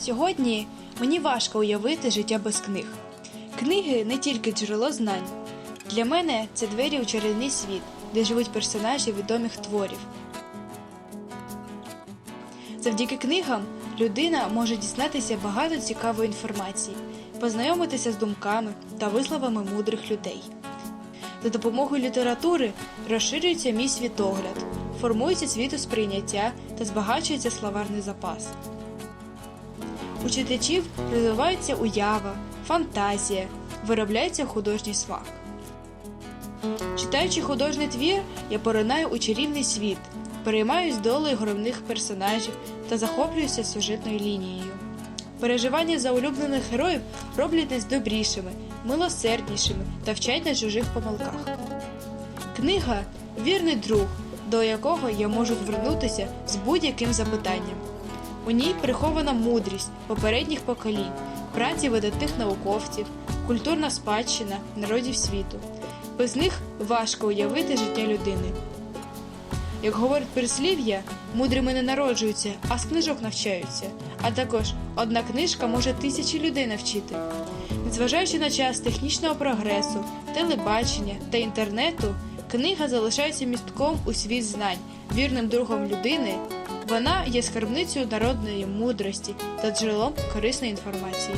Сьогодні мені важко уявити життя без книг. Книги не тільки джерело знань. Для мене це двері у чарівний світ, де живуть персонажі відомих творів. Завдяки книгам людина може дізнатися багато цікавої інформації, познайомитися з думками та висловами мудрих людей. За допомогою літератури розширюється мій світогляд, формується світосприйняття та збагачується словарний запас. У читачів розвивається уява, фантазія, виробляється художній смак. Читаючи художній твір, я поринаю у чарівний світ, переймаюсь долею головних персонажів та захоплююся сюжетною лінією. Переживання за улюблених героїв роблять нас добрішими, милосерднішими та вчать на чужих помилках. Книга вірний друг, до якого я можу звернутися з будь-яким запитанням. У ній прихована мудрість попередніх поколінь, праці видатних науковців, культурна спадщина народів світу. Без них важко уявити життя людини. Як говорить прислів'я, мудрими не народжуються, а з книжок навчаються. А також одна книжка може тисячі людей навчити. Незважаючи на час технічного прогресу, телебачення та інтернету, книга залишається містком у світ знань, вірним другом людини. Вона є скарбницею народної мудрості та джерелом корисної інформації.